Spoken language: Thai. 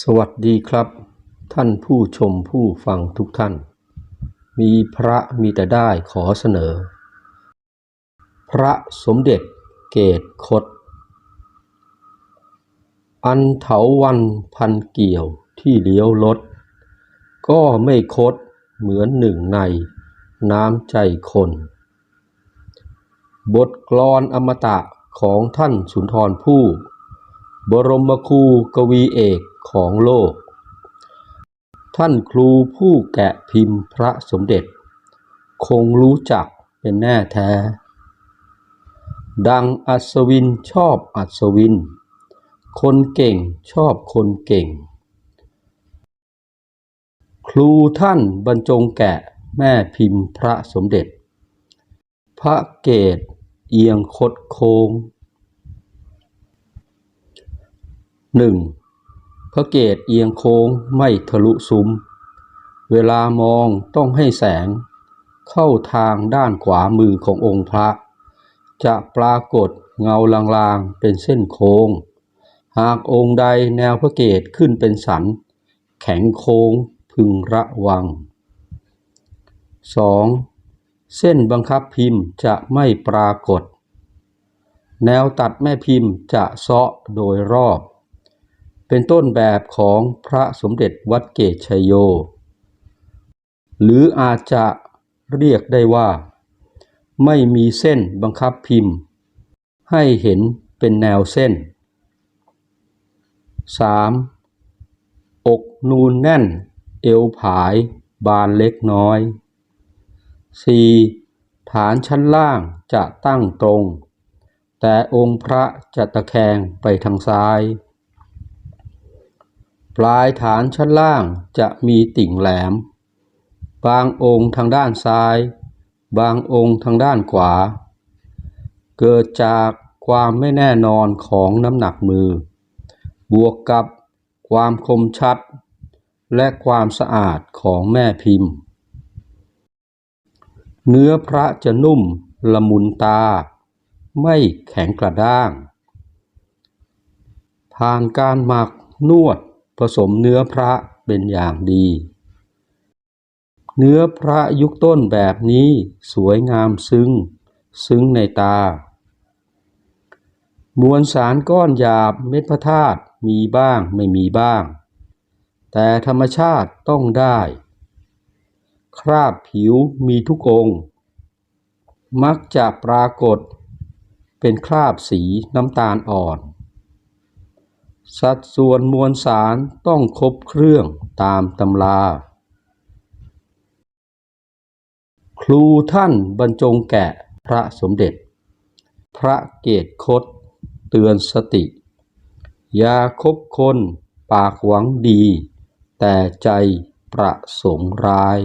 สวัสดีครับ ท่านผู้ชมผู้ฟังทุกท่าน มีพระมีแต่ได้ขอเสนอ พระสมเด็จเกตคดอันเถาวันพันเกี่ยวที่เลี้ยวรถก็ไม่คดเหมือนหนึ่งในน้ำใจคน บทกลอนอมตะของท่านสุนทรภู่บรมครูกวีเอก ของโลก ท่านครูผู้แกะพิมพ์พระสมเด็จ คงรู้จักเป็นแน่แท้ ดังอัศวินชอบอัศวิน คนเก่งชอบคนเก่ง ครูท่านบรรจงแกะแม่พิมพ์พระสมเด็จ พระเกตเอียงคดโค้งหนึ่ง พระเกตเอียงโค้งไม่ทะลุซุ้ม เวลามองต้องให้แสง เข้าทางด้านขวามือขององค์พระ จะปรากฏเงาลางๆเป็นเส้นโค้ง หากองค์ใดแนวพระเกตขึ้นเป็นสัน แข็งโค้งพึงระวัง 2. เส้นบังคับพิมพ์จะไม่ปรากฏ แนวตัดแม่พิมพ์จะเซาะโดยรอบ เป็นต้นแบบของพระสมเด็จวัดเกตชัยโย หรืออาจจะเรียกได้ว่า ไม่มีเส้นบังคับพิมพ์ ให้เห็นเป็นแนวเส้น 3. อกนูนแน่น เอวผายบานเล็กน้อย 4. ฐานชั้นล่างจะตั้งตรง แต่องค์พระจะตะแคงไปทางซ้าย ปลายฐานชั้นล่างจะมีติ่งแหลม บางองค์ทางด้านซ้าย บางองค์ทางด้านขวา เกิดจากความไม่แน่นอนของน้ำหนักมือ บวกกับความคมชัด และความสะอาดของแม่พิมพ์ เนื้อพระจะนุ่มละมุนตา ไม่แข็งกระด้าง ผ่านการหมักนวด สมเนื้อพระเป็นอย่างดี เนื้อพระยุคต้นแบบนี้สวยงามซึ้ง ซึ้งในตา มวลสารก้อนหยาบเม็ดพระธาตุมีบ้างไม่มีบ้าง แต่ธรรมชาติต้องได้ คราบผิวมีทุกองค์ มักจะปรากฏเป็นคราบสีน้ำตาลอ่อน สัดส่วนมวลสารต้องครบเครื่องตามตำรา ครูท่านบรรจงแกะพระสมเด็จ พระเกตคดเตือนสติอย่าคบคนปากหวังดี แต่ใจประสงค์ร้าย